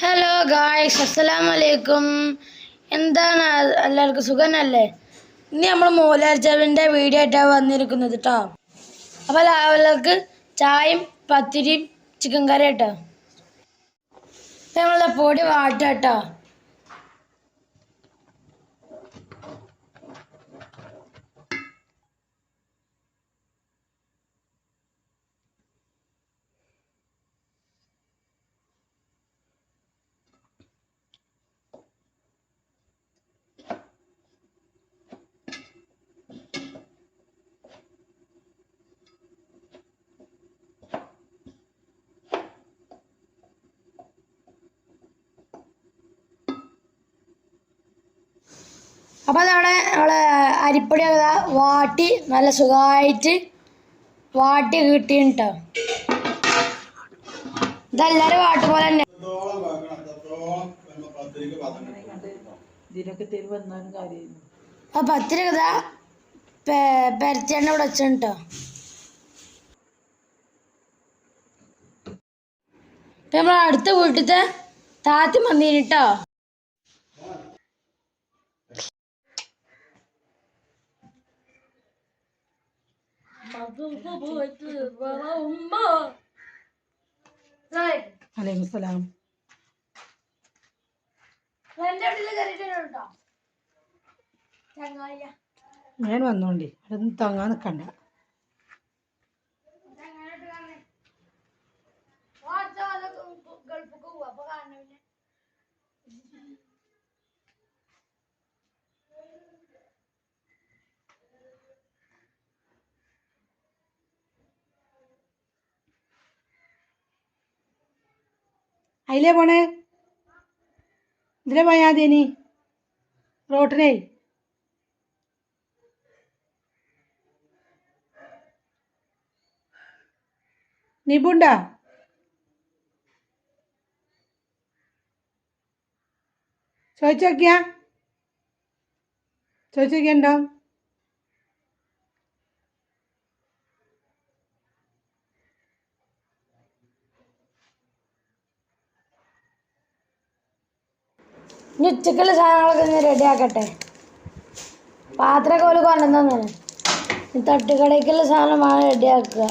Hello guys അസ്സലാം വലൈക്കും എന്താണ്? എല്ലാവർക്കും സുഖനല്ലേ ഇനി നമ്മൾ മോലാർജാവിന്റെ വീഡിയോ ആയിട്ടാണ് വന്നിരിക്കുന്നത് കേട്ടോ അപ്പോൾ എല്ലാവർക്കും ചായയും പത്തിരിയും ചിക്കൻ കറി കേട്ടോ നമ്മളുടെ പൊടി വാട്ട അപ്പോൾ അതവിടെ നമ്മൾ അരിപ്പൊടി വാട്ടി നല്ല സുഖമായിട്ട് വാട്ടി കിട്ടിയിട്ടോ ഇതെല്ലാവരും വാട്ട് പോലെ തന്നെ. ആ പത്തിരി കഥ പെരത്തേണ്ട ഇവിടെ വെച്ചിട്ടോ നമ്മൾ അടുത്ത വീട്ടിലത്തെ താത്തി വന്നിട്ടോ അലൈക്കും സലാം ഞാൻ വന്നോണ്ടി. അതൊന്നും തങ്ങാൻ നിൽക്കണ്ട അതിലേ പോണേ? ഇതിലെ പോയാ മതി റോട്ടിനേ നിബുണ്ടാ ചോദിച്ചോക്കിയാ ചോദിച്ചോക്കിയുണ്ടോ ഇനി ഉച്ചക്കുള്ള സാധനങ്ങളൊക്കെ ഒന്ന് റെഡി ആക്കട്ടെ. പാത്രമൊക്കെ പോലെ കൊണ്ടുവന്നു ഈ തട്ടുകടയ്ക്കുള്ള സാധനമാണ് റെഡി ആക്കുക.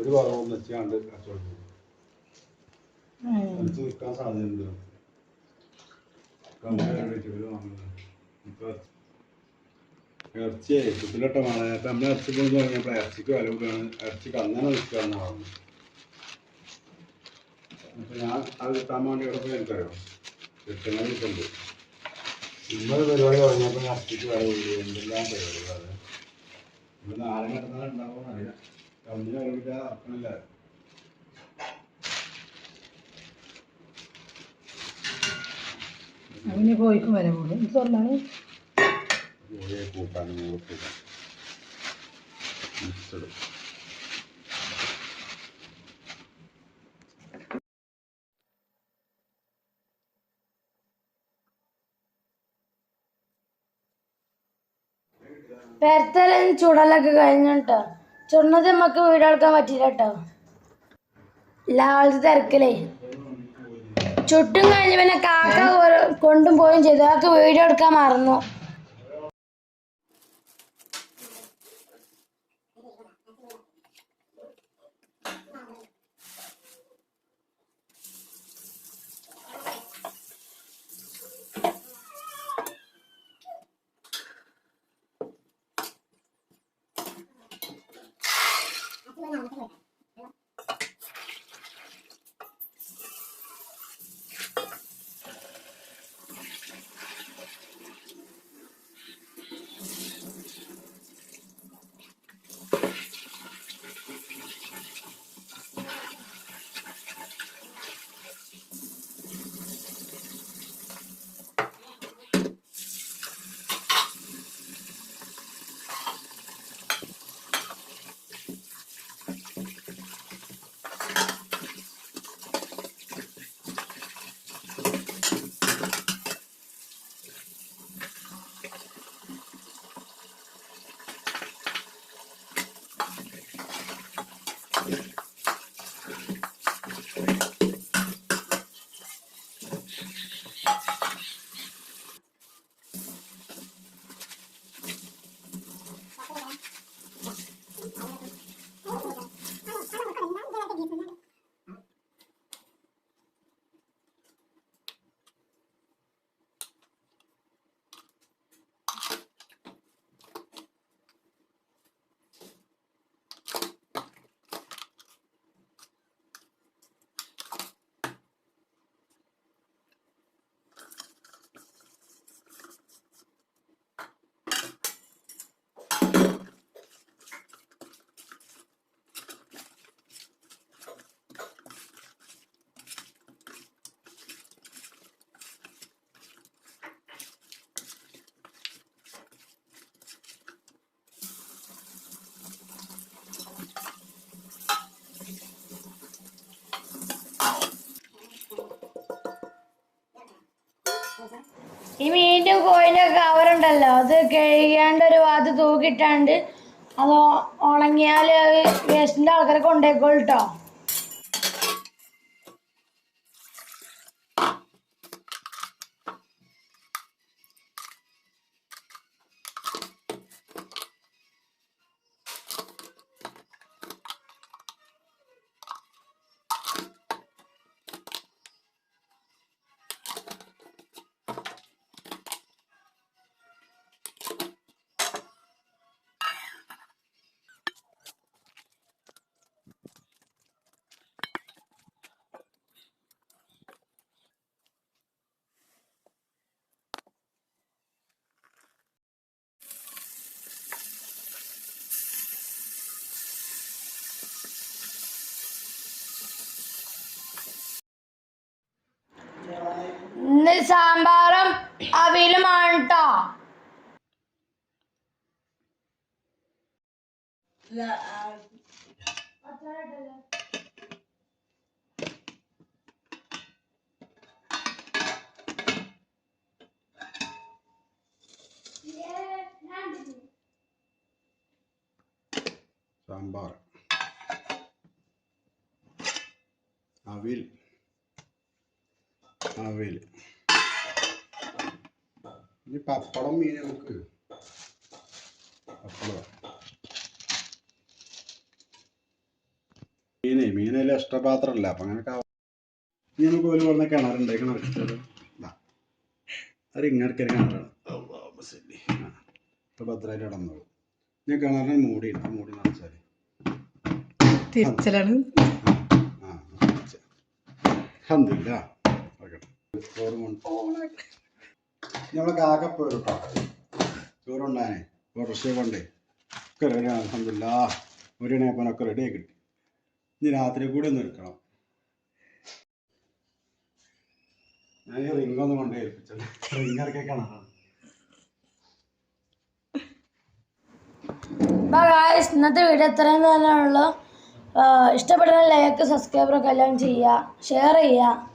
ഒരു പറഞ്ഞു വെച്ചാണ്ട് കച്ചവടം. സാധ്യതയുണ്ട്? ഇറച്ചിയെ കുത്തിലോട്ടമാണ് അപ്പൊ നമ്മൾ ഇറച്ചി പോകുന്നു തുടങ്ങിയപ്പോൾ ഇറച്ചിക്ക് വില കൂടാണ് ഇറച്ചിക്ക് അങ്ങനെ വിൽക്കാന്ന് പറഞ്ഞു അപ്പൊ ഞാൻ അത് കിട്ടാൻ വേണ്ടി ഇവിടെ പോയി എനിക്കറിയാം കിട്ടുന്നത് കിട്ടുന്നുണ്ട് ഇന്നൊരു പരിപാടി തുടങ്ങിയപ്പോൾ ഇറച്ചിക്ക് വില കൂടി എന്തെല്ലാം പരിപാടികളാണ് ഇവിടെ നാളെ കിട്ടുന്നത് ഉണ്ടാവുമെന്ന് അറിയാം കമ്പനി വില കൂട്ടാതെ ഇറക്കണില്ല അവന് കോഴിക്കും കൂട്ടാൻ കൂട്ടില്ല മിക്സഡ് പെരത്തലും ചുടലൊക്കെ കഴിഞ്ഞിട്ടോ ചുടന്നത് നമുക്ക് വീടെടുക്കാൻ പറ്റില്ല കേട്ടോ. ലാളത്തെ തിരക്കിലേ. ചുട്ടും പിന്നെ കാക്ക കൊണ്ടും പോവുകയും ചെയ്തു. അതൊക്കെ വീഡിയോ എടുക്കാൻ മറന്നു. ഈ മീനിന്റെ കോയിന്റെ കവറുണ്ടല്ലോ. അത് കഴിയാണ്ട് ഒരു ഭാഗത്ത് തൂക്കിയിട്ടാണ്ട് അത് ഉണങ്ങിയാൽ വേസ്റ്റിന്റെ ആൾക്കാരെ കൊണ്ടേക്കോളൂ കേട്ടോ സാമ്പാറും അവിലുമാണ് കേട്ടോ സാമ്പാർ. അവിൽ അവിൽ ഇനി പപ്പടം മീൻ നമുക്ക് മീനെ മീനെ മീനെല്ലാം ഇഷ്ടപാത്രമല്ല. അപ്പം അങ്ങനെ ഇനി നമുക്ക് ഒരു പറഞ്ഞ കിണറുണ്ട് കിണറിച്ചത് അത് ഇങ്ങടക്കൊരു കിണറാണ്. ഇപ്പം ഭദ്രമായിട്ട് ഇടന്നോളൂ ഞാൻ കിണറിനെ മൂടി ആ മൂടി നിറച്ചാൽ തിരിച്ചലാണ്. ആ അഹമ്മദില്ല ചോറ് കൊണ്ട് നമ്മളെ കാക്ക പോരും കേട്ടോ ചോറുണ്ടാനേ ഓട്ടർഷ കൊണ്ടേ ഒക്കെ റെഡി അലഹമില്ല ഒരു മണിയപ്പനൊക്കെ റെഡി ആയി കിട്ടി. ഇനി രാത്രി കൂടി ഒന്ന് എടുക്കണം. ഞാൻ ഈ റിംഗ് ഒന്ന് കൊണ്ടേ ഏൽപ്പിച്ചത്. റിംഗ് ഇറക്കിയ കിണറാണ് ഗായ്സ് ഇന്നത്തെ വീഡിയോ ഇത്രയും തന്നെയുള്ളൂ ഇഷ്ടപ്പെടുന്ന ലൈക്ക് സബ്സ്ക്രൈബറൊക്കെ എല്ലാം ചെയ്യുക. ഷെയർ ചെയ്യുക.